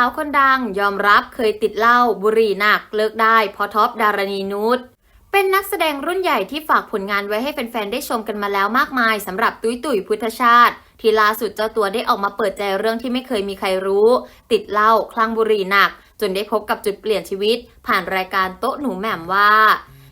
าวคนดังยอมรับเคยติดเหล้าบุหรี่หนักเลิกได้เพอท็อปดารณีนุชเป็นนักแสดงรุ่นใหญ่ที่ฝากผลงานไว้ให้แฟนๆ ได้ชมกันมาแล้วมากมายสำหรับตุ้ยตุ๋ยพุทธชาติ ที่ล่าสุดเจ้าตัวได้ออกมาเปิดใจเรื่องที่ไม่เคยมีใครรู้ ติดเหล้าคลั่งบุหรี่หนัก จนได้พบกับจุดเปลี่ยนชีวิต ผ่านรายการโต๊ะหนูแหม่มว่า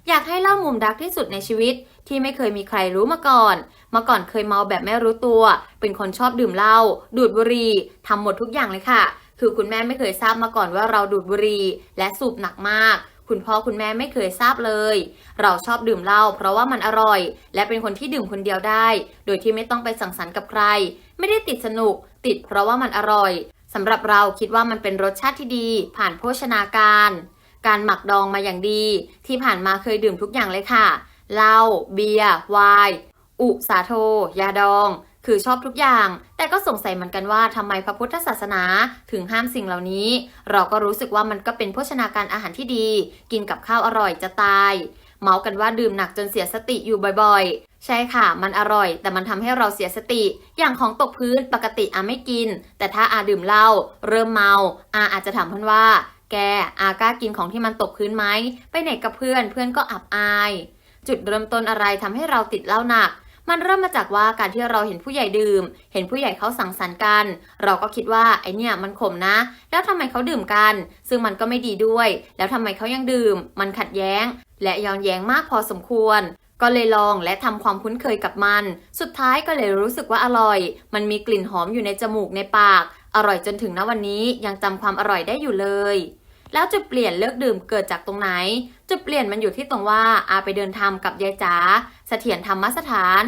อยากให้เล่ามุมดักที่สุดในชีวิต ที่ไม่เคยมีใครรู้มาก่อนมื่อก่อนเคยเมาแบบไม่รู้ตัว เป็นคนชอบดื่มเหล้าดูดบุหรี่ทำหมดทุกอย่างเลยค่ะ คือคุณแม่ไม่เคยทราบมาก่อนว่าเราดูดบุหรี่และสูบหนักมาก คุณพ่อคุณแม่ไม่เคยทราบเลย เราชอบดื่มเหล้าเพราะว่ามันอร่อย และเป็นคนที่ดื่มคนเดียวได้ โดยที่ไม่ต้องไปสังสรรค์กับใคร ไม่ได้ติดสนุก ติดเพราะว่ามันอร่อยสำหรับเราคิดว่ามันเป็นรสชาติที่ดี ผ่านโภชนาการ การหมักดองมาอย่างดี ที่ผ่านมาเคยดื่มทุกอย่างเลยค่ะเหล้าเบียร์ไวน์อุสาโท ยาดอง คือชอบทุกอย่าง แต่ก็สงสัยเหมือนกันว่าทำไมพระพุทธศาสนาถึงห้ามสิ่งเหล่านี้ เราก็รู้สึกว่ามันก็เป็นโภชนาการอาหารที่ดี กินกับข้าวอร่อยจะตาย เมากันว่าดื่มหนักจนเสียสติอยู่บ่อยๆ ใช่ค่ะ มันอร่อย แต่มันทำให้เราเสียสติ อย่างของตกพื้นปกติอาไม่กิน แต่ถ้าอาดื่มเหล้าเริ่มเมา อาอาจจะถามเพื่อนว่า แกอากล้ากินของที่มันตกพื้นไหมไปไหนกับเพื่อนเพื่อนก็อับอาย จุดเริ่มต้นอะไรทำให้เราติดเหล้าหนัก มันเริ่มมาจากว่าการที่เราเห็นผู้ใหญ่ดื่ม เห็นผู้ใหญ่เขาสังสรรค์กัน เราก็คิดว่าไอเนี่ยมันขมนะ แล้วทำไมเขาดื่มกัน ซึ่งมันก็ไม่ดีด้วย แล้วทำไมเขายังดื่ม มันขัดแย้ง และย้อนแย้งมากพอสมควรก็เลยลองและทำความคุ้นเคยกับมัน สุดท้ายก็เลยรู้สึกว่าอร่อย มันมีกลิ่นหอมอยู่ในจมูกในปาก อร่อยจนถึงณวันนี้ยังจำความอร่อยได้อยู่เลย แล้วจุดเปลี่ยนเลิกดื่มเกิดจากตรงไหน จุดเปลี่ยนมันอยู่ที่ตรงว่าอาไปเดินทำกับยายจ๋าเสถียรธรรมสถาน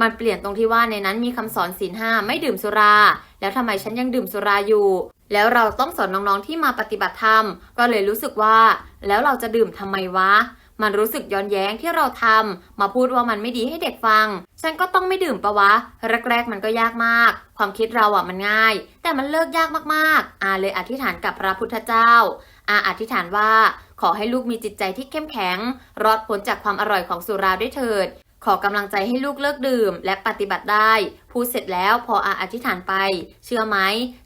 มันเปลี่ยนตรงที่ว่าในนั้นมีคำสอนศีลห้าไม่ดื่มสุรา แล้วทำไมฉันยังดื่มสุราอยู่ แล้วเราต้องสอนน้องๆที่มาปฏิบัติธรรม ก็เลยรู้สึกว่า แล้วเราจะดื่มทำไมวะ มันรู้สึกย้อนแย้งที่เราทำมาพูดว่ามันไม่ดีให้เด็กฟัง ฉันก็ต้องไม่ดื่มปะวะ แรกๆมันก็ยากมาก ความคิดเราอะมันง่าย แต่มันเลิกยากมากๆ อาเลยอธิษฐานกับพระพุทธเจ้า อาอธิษฐานว่า ขอให้ลูกมีจิตใจที่เข้มแข็ง รอดพ้นจากความอร่อยของสุราด้วยเถิด ขอกำลังใจให้ลูกเลิกดื่ม และปฏิบัติได้ พูดเสร็จแล้วพออาอธิษฐานไป เชื่อไหม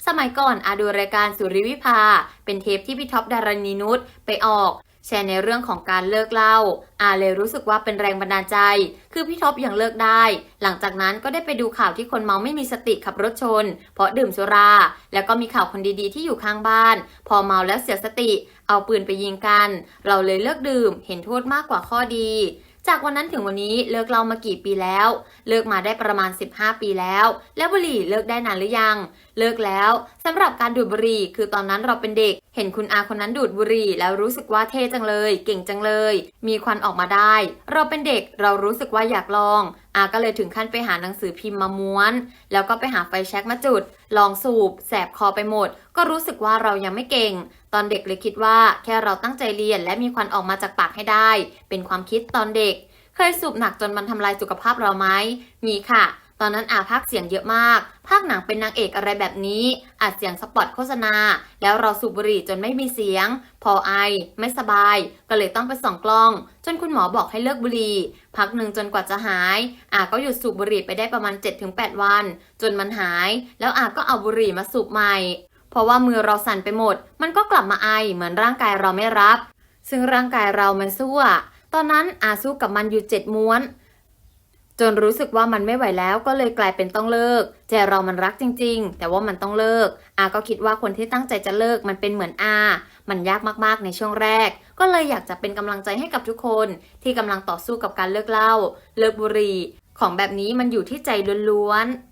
สมัยก่อนอาดูรายการสุริวิภา เป็นเทปที่พี่ท็อปดารณีนุชไปออก แชร์ในเรื่องของการเลิกเหล้าอาเลยรู้สึกว่าเป็นแรงบันดาลใจ คือพี่ท็อปยังเลิกได้ หลังจากนั้นก็ได้ไปดูข่าวที่คนเมาไม่มีสติขับรถชน เพราะดื่มสุรา แล้วก็มีข่าวคนดีๆที่อยู่ข้างบ้าน พอเมาแล้วเสียสติ เอาปืนไปยิงกัน เราเลยเลิกดื่ม เห็นโทษมากกว่าข้อดี จากวันนั้นถึงวันนี้เลิกเล่ามากี่ปีแล้ว เลิกมาได้ประมาณ 15 ปีแล้ว แล้วบุหรี่เลิกได้นานหรือยัง เลิกแล้วสำหรับการดูดบุหรี่ คือตอนนั้นเราเป็นเด็ก เห็นคุณอาคนนั้นดูดบุหรี่ แล้วรู้สึกว่าเท่จังเลย เก่งจังเลย มีควันออกมาได้ เราเป็นเด็กเรารู้สึกว่าอยากลอง อาก็เลยถึงขั้นไปหาหนังสือพิมพ์มาม้วน แล้วก็ไปหาไฟแช็กมาจุด ลองสูบ แสบคอไปหมด ก็รู้สึกว่าเรายังไม่เก่ง ตอนเด็กเลยคิดว่าแค่เราตั้งใจเรียนและมีควันออกมาจากปากให้ได้ เป็นความคิดตอนเด็ก เคยสูบหนักจนมันทำลายสุขภาพเราไหมมีค่ะ ตอนนั้นอาภาคเสียงเยอะมาก ภาคหนังเป็นนางเอกอะไรแบบนี้อัดเสียงสปอตโฆษณา แล้วเราสูบบุหรี่จนไม่มีเสียง พอไอ ไม่สบาย ก็เลยต้องไปส่องกล้อง จนคุณหมอบอกให้เลิกบุหรี่ พักหนึ่งจนกว่าจะหาย อาก็หยุดสูบบุหรี่ไปได้ประมาณ 7-8 วัน จนมันหาย แล้วอาก็เอาบุหรี่มาสูบใหม่ เพราะว่ามือเราสั่นไปหมด มันก็กลับมาไอเหมือนร่างกายเราไม่รับ ซึ่งร่างกายเรามันสู้อะตอนนั้นอาสู้กับมันอยู่เจ็ดม้วน จนรู้สึกว่ามันไม่ไหวแล้วก็เลยกลายเป็นต้องเลิก ใจเรามันรักจริง ๆ แต่ว่ามันต้องเลิกอาก็คิดว่าคนที่ตั้งใจจะเลิกมันเป็นเหมือนอา มันยากมากๆในช่วงแรก ก็เลยอยากจะเป็นกำลังใจให้กับทุกคน ที่กำลังต่อสู้กับการเลิกเหล้าเลิกบุหรี่ของแบบนี้มันอยู่ที่ใจล้วนๆ